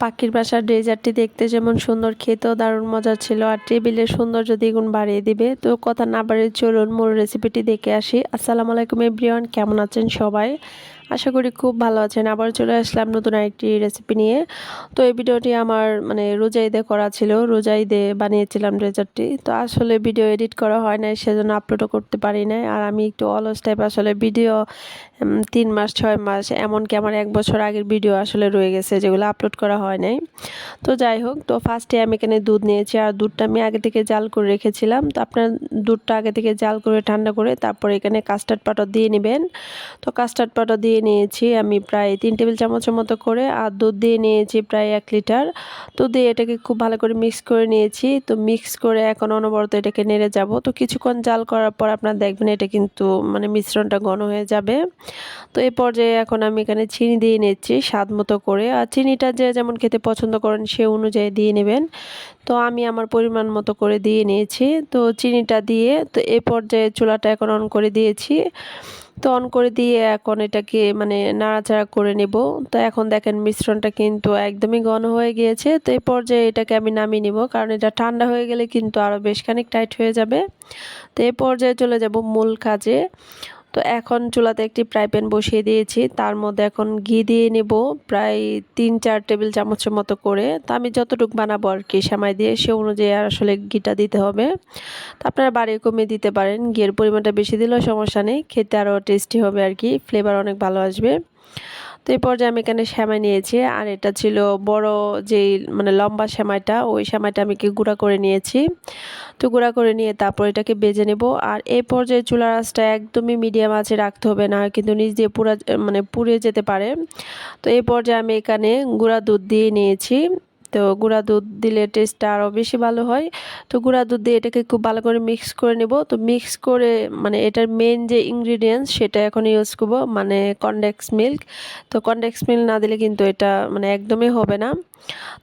পাখির বাসার ড্রেজারটি দেখতে যেমন সুন্দর, খেতেও দারুণ মজা ছিল আর টেবিলের সৌন্দর্য দ্বিগুণ বাড়িয়ে দিবে। তো কথা না বাড়িয়ে চলুন, মূল রেসিপিটি দেখে আসি। আসসালামু আলাইকুম এভরিওয়ান কেমন আছেন সবাই? আশা করি খুব ভালো আছেন। আবার চলে আসলাম নতুন আরেকটি রেসিপি নিয়ে। তো এই ভিডিওটি আমার মানে রোজা ঈদে করা ছিল। রোজা ঈদে বানিয়েছিলাম ডেজার্টটি তো আসলে ভিডিও এডিট করা হয় নাই, সেজন্য আপলোডও করতে পারি নাই। আর আমি একটু অলস টাইপ আসলে ভিডিও তিন মাস, ছয় মাস, এমনকি আমার এক বছর আগের ভিডিও আসলে রয়ে গেছে, যেগুলো আপলোড করা হয় নাই। তো যাই হোক, তো ফার্স্টে আমি এখানে দুধ নিয়েছি। আর দুধটা আমি আগে থেকে জাল করে রেখেছিলাম। তো আপনার দুধটা আগে থেকে জাল করে, ঠান্ডা করে তারপরে এখানে কাস্টার্ড পাউডার দিয়ে নেবেন। তো কাস্টার্ড পাউডার দিয়ে নিয়েছি আমি প্রায় তিন টেবিল চামচের মতো করে আর দুধ দিয়ে নিয়েছি প্রায় এক লিটার। তো দিয়ে এটাকে খুব ভালো করে মিক্স করে নিয়েছি। তো মিক্স করে এখন অনবরত এটাকে নেড়ে যাব। তো কিছুক্ষণ জাল করার পর আপনার দেখবেন এটা কিন্তু মানে মিশ্রণটা ঘন হয়ে যাবে। তো এই পর্যায়ে এখন আমি এখানে চিনি দিয়ে নিচ্ছি স্বাদ মতো করে। আর চিনিটা যে যেমন খেতে পছন্দ করেন সে অনুযায়ী দিয়ে নেবেন। তো আমি আমার পরিমাণ মতো করে দিয়ে নিয়েছি। তো চিনিটা দিয়ে তো এই পর্যায়ে চুলাটা এখন অন করে দিয়েছি। তো অন করে দিয়ে এখন এটাকে মানে নাড়াচাড়া করে নেব। তো এখন দেখেন মিশ্রণটা কিন্তু একদমই ঘন হয়ে গিয়েছে। তো এই পর্যায়ে এটাকে আমি নামিয়ে নেব, কারণ এটা ঠান্ডা হয়ে গেলে কিন্তু আরও বেশ খানিক টাইট হয়ে যাবে। তো এই পর্যায়ে চলে যাব মূল কাজে। তো এখন চুলাতে একটি ফ্রাই প্যান বসিয়ে দিয়েছি। তার মধ্যে এখন ঘি দিয়ে নেব প্রায় তিন চার টেবিল চামচের মতো করে। তো আমি যতটুকু বানাবো আর কি সেমাই দিয়ে, সে অনুযায়ী আর আসলে ঘিটা দিতে হবে। তো আপনারা বাড়িয়ে কমিয়ে দিতে পারেন, ঘিয়ের পরিমাণটা বেশি দিলেও সমস্যা নেই, খেতে আরও টেস্টি হবে আর কি ফ্লেভার অনেক ভালো আসবে। তো এই পর্যায়ে আমি এখানে শ্যামাই নিয়েছি, আর এটা ছিল বড় যেই মানে লম্বা শ্যামাইটা ওই শ্যামাইটা আমি কি গুঁড়া করে নিয়েছি। তো গুঁড়া করে নিয়ে তারপর এটাকে বেজে নেব, আর এই পর্যায়ে চুলার আঁচটা একদমই মিডিয়াম আছে রাখতে হবে না, কিন্তু নিজ দিয়ে পুরা মানে পুড়ে যেতে পারে। তো এই পর্যায়ে আমি এখানে গুঁড়া দুধ দিয়ে নিয়েছি। তো গুঁড়া দুধ দিলে টেস্টটা আরও বেশি ভালো হয়। তো গুঁড়া দুধ দিয়ে এটাকে খুব ভালো করে মিক্স করে নেব। তো মিক্স করে মানে এটার মেন যে ইনগ্রিডিয়েন্টস সেটা এখন ইউজ করব মানে কনডেক্স মিল্ক তো কনডেক্স মিল্ক না দিলে কিন্তু এটা মানে একদমই হবে না।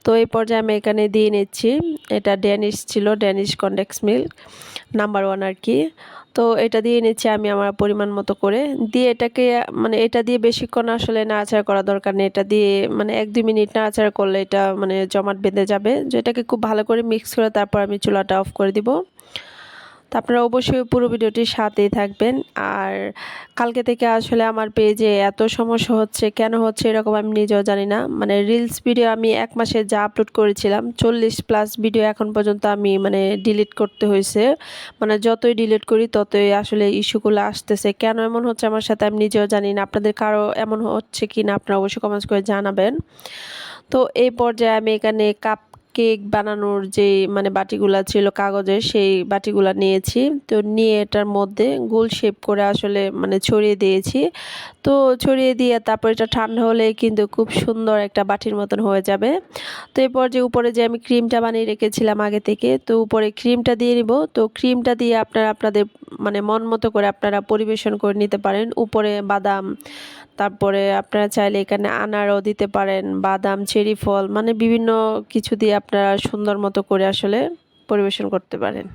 তো এই পর্যায়ে আমি এখানে দিয়ে নিচ্ছি। এটা ড্যানিশ ছিল Danish condensed milk number one আর কি। তো এটা দিয়ে নিচ্ছি আমি আমার পরিমাণ মতো করে। দিয়ে এটাকে মানে এটা দিয়ে বেশিক্ষণ আসলে নাড়াচাড়া করা দরকার নেই। এটা দিয়ে মানে এক দুই মিনিট নাড়াচাড়া করলে এটা মানে জমাট বেঁধে যাবে। যে এটাকে খুব ভালো করে মিক্স করে তারপর আমি চুলাটা অফ করে দিব। তো আপনারা অবশ্যই পুরো ভিডিওটির সাথেই থাকবেন। আর কালকে থেকে আসলে আমার পেজে এত সমস্যা হচ্ছে, কেন হচ্ছে এরকম আমি নিজেও জানি না। মানে রিলস ভিডিও আমি এক মাসে যা আপলোড করেছিলাম, চল্লিশ প্লাস ভিডিও এখন পর্যন্ত আমি মানে ডিলিট করতে হয়েছে। মানে যতই ডিলিট করি, ততই আসলে ইস্যুগুলো আসতেছে। কেন এমন হচ্ছে আমার সাথে আমি নিজেও জানি না। আপনাদের কারও এমন হচ্ছে কি না আপনারা অবশ্যই কমেন্টস করে জানাবেন। তো এই পর্যায়ে আমি এখানে কাপ কেক বানানোর যে মানে বাটিগুলা ছিল কাগজের, সেই বাটিগুলা নিয়েছি। তো নিয়ে এটার মধ্যে গোল শেপ করে আসলে মানে ছড়িয়ে দিয়েছি। তো ছড়িয়ে দিয়ে তারপর এটা ঠান্ডা হলে কিন্তু খুব সুন্দর একটা বাটির মতন হয়ে যাবে। তো এরপর যে উপরে যে আমি ক্রিমটা বানিয়ে রেখেছিলাম আগে থেকে, তো উপরে ক্রিমটা দিয়ে নিব। তো ক্রিমটা দিয়ে আপনারা, আপনাদের মানে মন মতো করে আপনারা পরিবেশন করে নিতে পারেন। উপরে বাদাম, তারপরে আপনারা চাইলে এখানে আনারও দিতে পারেন, বাদাম, চেরি ফল মানে বিভিন্ন কিছু দিয়ে আপনারা সুন্দর মতো করে আসলে পরিবেশন করতে পারেন।